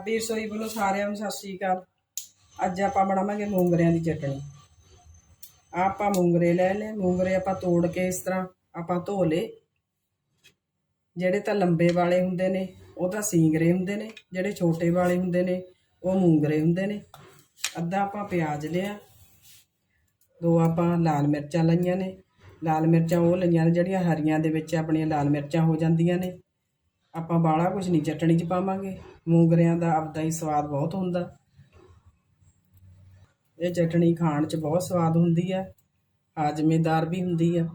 ਪੰਜਾਬੀ ਰਸੋਈ ਵੱਲੋਂ ਸਾਰਿਆਂ ਨੂੰ ਸਤਿ ਸ਼੍ਰੀ ਅਕਾਲ। ਅੱਜ ਆਪਾਂ ਬਣਾਵਾਂਗੇ ਮੂੰਗਰਿਆਂ ਦੀ ਚਟਣੀ। ਆਪਾਂ ਮੂੰਗਰੇ ਲੈ ਲਏ, ਮੂੰਗਰੇ ਆਪਾਂ ਤੋੜ ਕੇ ਇਸ ਤਰ੍ਹਾਂ ਆਪਾਂ ਧੋ ਲਏ। ਜਿਹੜੇ ਤਾਂ ਲੰਬੇ ਵਾਲੇ ਹੁੰਦੇ ਨੇ, ਉਹ ਤਾਂ ਸਿੰਗਰੇ ਹੁੰਦੇ ਨੇ, ਜਿਹੜੇ ਛੋਟੇ ਵਾਲੇ ਹੁੰਦੇ ਨੇ, ਉਹ ਮੂੰਗਰੇ ਹੁੰਦੇ ਨੇ। ਅੱਧਾ ਆਪਾਂ ਪਿਆਜ਼ ਲਿਆ, ਦੋ ਆਪਾਂ ਲਾਲ ਮਿਰਚਾਂ ਲਈਆਂ ਨੇ। ਲਾਲ ਮਿਰਚਾਂ ਉਹ ਲਈਆਂ ਨੇ ਜਿਹੜੀਆਂ ਹਰੀਆਂ ਦੇ ਵਿੱਚ ਆਪਣੀਆਂ ਲਾਲ ਮਿਰਚਾਂ ਹੋ ਜਾਂਦੀਆਂ ਨੇ। ਆਪਾਂ ਬਾਲਾ ਕੁਝ ਨਹੀਂ, ਚਟਣੀ 'ਚ ਪਾਵਾਂਗੇ। ਮੂੰਗਰਿਆਂ ਦਾ ਆਪਦਾ ਹੀ ਸਵਾਦ ਬਹੁਤ ਹੁੰਦਾ। ਇਹ ਚਟਣੀ ਖਾਣ 'ਚ ਬਹੁਤ ਸਵਾਦ ਹੁੰਦੀ ਹੈ ਹਾਜ਼ਮੇਦਾਰ ਵੀ ਹੁੰਦੀ ਆ।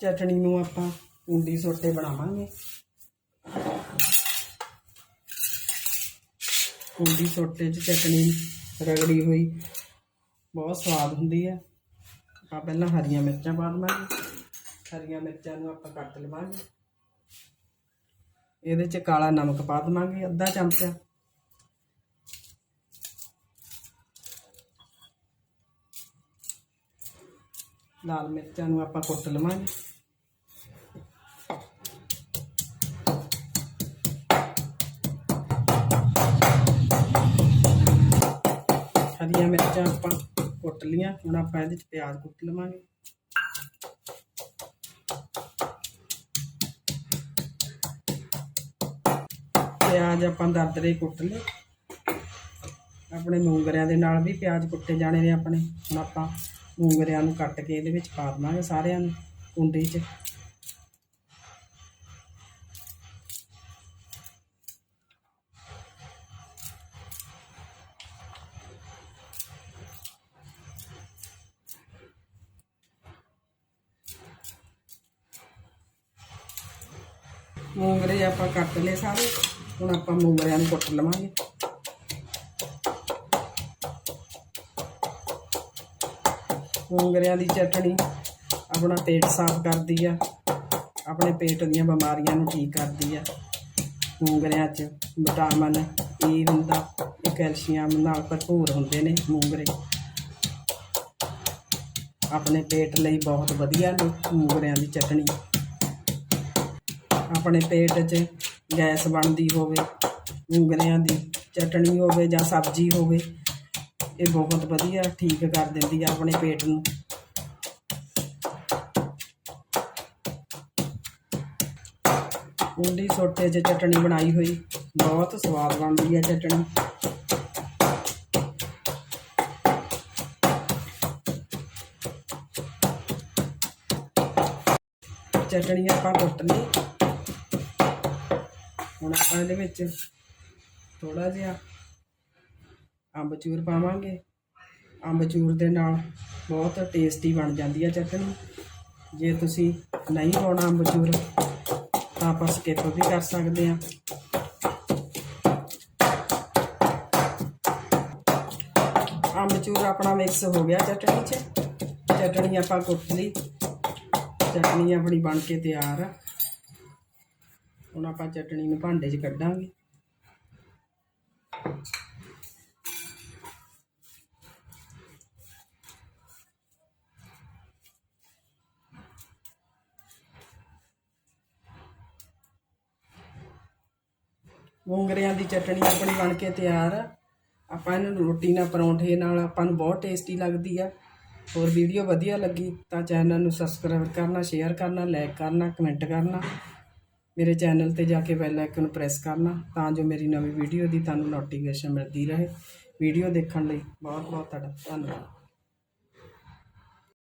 ਚਟਣੀ ਨੂੰ ਆਪਾਂ ਕੁੰਡੀ ਸੋਟੇ ਬਣਾਵਾਂਗੇ। ਕੁੰਡੀ ਸੋਟੇ 'ਚ ਚਟਣੀ ਰਗੜੀ ਹੋਈ, ਬਹੁਤ ਸਵਾਦ ਹੁੰਦੀ ਹੈ ਆਪਾਂ ਪਹਿਲਾਂ ਹਰੀਆਂ ਮਿਰਚਾਂ ਪਾ ਦੇਵਾਂਗੇ। ਹਰੀਆਂ ਮਿਰਚਾਂ ਨੂੰ ਆਪਾਂ ਕੱਟ ਲਵਾਂਗੇ। ਇਹਦੇ 'ਚ ਕਾਲਾ ਨਮਕ ਪਾ ਦੇਵਾਂਗੇ, ਅੱਧਾ ਚਮਚਾ। ਲਾਲ ਮਿਰਚਾਂ ਨੂੰ ਆਪਾਂ ਕੁੱਟ ਲਵਾਂਗੇ। ਹਰੀਆਂ ਮਿਰਚਾਂ ਆਪਾਂ ਕੁੱਟ ਲੀਆਂ ਹੁਣ ਆਪਾਂ ਇਹਦੇ 'ਚ ਪਿਆਜ਼ ਕੁੱਟ ਲਵਾਂਗੇ। ਪਿਆਜ਼ ਆਪਾਂ ਦਰਦਰੇ ਕੁੱਟ ਲਏ। ਆਪਣੇ ਮੂੰਗਰਿਆਂ ਦੇ ਨਾਲ ਵੀ ਪਿਆਜ਼ ਕੁੱਟੇ ਜਾਣੇ ਨੇ ਆਪਣੇ। ਹੁਣ ਆਪਾਂ ਮੂੰਗਰਿਆਂ ਨੂੰ ਕੱਟ ਕੇ ਇਹਦੇ ਵਿੱਚ ਪਾ ਦੇਵਾਂਗੇ ਸਾਰਿਆਂ ਨੂੰ ਕੁੰਡੀ 'ਚ। ਮੂੰਗਰੇ ਆਪਾਂ ਕੱਟ ਲਏ ਸਾਰੇ। ਹੁਣ ਆਪਾਂ ਮੂੰਗਰਿਆਂ ਨੂੰ ਕੁੱਟ ਲਵਾਂਗੇ। ਮੂੰਗਰਿਆਂ ਦੀ ਚਟਣੀ ਆਪਣਾ ਪੇਟ ਸਾਫ਼ ਕਰਦੀ ਆ। ਆਪਣੇ ਪੇਟ ਦੀਆਂ ਬਿਮਾਰੀਆਂ ਨੂੰ ਠੀਕ ਕਰਦੀ ਆ। ਮੂੰਗਰਿਆਂ 'ਚ ਵਿਟਾਮਿਨ ਈ ਹੁੰਦਾ, ਇਹ ਕੈਲਸ਼ੀਅਮ ਨਾਲ ਭਰਪੂਰ ਹੁੰਦੇ ਨੇ ਮੂੰਗਰੇ। ਆਪਣੇ ਪੇਟ ਲਈ ਬਹੁਤ ਵਧੀਆ ਨੇ ਮੂੰਗਰਿਆਂ ਦੀ ਚਟਣੀ। ਆਪਣੇ ਪੇਟ 'ਚ ਗੈਸ ਬਣਦੀ ਹੋਵੇ, ਮੂੰਗਰਿਆਂ ਦੀ ਚਟਣੀ ਹੋਵੇ ਜਾਂ ਸਬਜ਼ੀ ਹੋਵੇ, ਇਹ ਬਹੁਤ ਵਧੀਆ ਠੀਕ ਕਰ ਦਿੰਦੀ ਆ ਆਪਣੇ ਪੇਟ ਨੂੰ। ਕੁੰਡੀ ਸੋਟੇ 'ਚ ਚਟਣੀ ਬਣਾਈ ਹੋਈ, ਬਹੁਤ ਸਵਾਦ ਬਣਦੀ ਹੈ ਚਟਣੀ। ਚਟਣੀ ਆਪਾਂ ਕੁੱਟਣੀ। ਹੁਣ ਆਪਾਂ ਇਹਦੇ ਵਿੱਚ ਥੋੜਾ ਜਿਹਾ ਅੰਬਚੂਰ ਪਾਵਾਂਗੇ। ਅੰਬਚੂਰ ਦੇ ਨਾਲ ਬਹੁਤ ਟੇਸਟੀ ਬਣ ਜਾਂਦੀ ਹੈ ਚਟਨੀ। ਜੇ ਤੁਸੀਂ ਨਹੀਂ ਪਾਉਣਾ ਅੰਬਚੂਰ ਤਾਂ ਆਪਾਂ ਸਕਿਪ ਵੀ ਕਰ ਸਕਦੇ ਹਾਂ ਅੰਬਚੂਰ ਆਪਣਾ ਮਿਕਸ ਹੋ ਗਿਆ ਚਟਣੀ 'ਚ। ਚਟਣੀ ਆਪਾਂ ਕੁੱਟ ਲਈ। ਚਟਨੀ ਆਪਣੀ ਬਣ ਕੇ ਤਿਆਰ ਆ। ਹੁਣ ਆਪਾਂ ਚਟਣੀ ਨੂੰ ਭਾਂਡੇ 'ਚ ਕੱਢਾਂਗੇ। ਮੂੰਗਰਿਆਂ ਦੀ ਚਟਣੀ ਆਪਣੀ ਬਣ ਕੇ ਤਿਆਰ ਆ। ਆਪਾਂ ਇਹਨੂੰ ਰੋਟੀ ਨਾਲ, ਪਰੌਂਠੇ ਨਾਲ ਆਪਾਂ ਨੂੰ ਬਹੁਤ ਟੇਸਟੀ ਲੱਗਦੀ ਆ। ਹੋਰ ਵੀਡੀਓ ਵਧੀਆ ਲੱਗੀ ਤਾਂ ਚੈਨਲ ਨੂੰ ਸਬਸਕ੍ਰਾਈਬ ਕਰਨਾ ਸ਼ੇਅਰ ਕਰਨਾ ਲਾਈਕ ਕਰਨਾ ਕਮੈਂਟ ਕਰਨਾ। ਮੇਰੇ ਚੈਨਲ ਤੇ ਜਾ ਕੇ ਬੈਲ ਆਈਕਨ ਨੂੰ ਪ੍ਰੈਸ ਕਰਨਾ, ਤਾਂ ਜੋ ਮੇਰੀ ਨਵੀਂ ਵੀਡੀਓ ਦੀ ਤੁਹਾਨੂੰ ਨੋਟੀਫਿਕੇਸ਼ਨ ਮਿਲਦੀ ਰਹੇ। ਵੀਡੀਓ ਦੇਖਣ ਲਈ ਬਹੁਤ ਬਹੁਤ ਤੁਹਾਡਾ ਧੰਨਵਾਦ।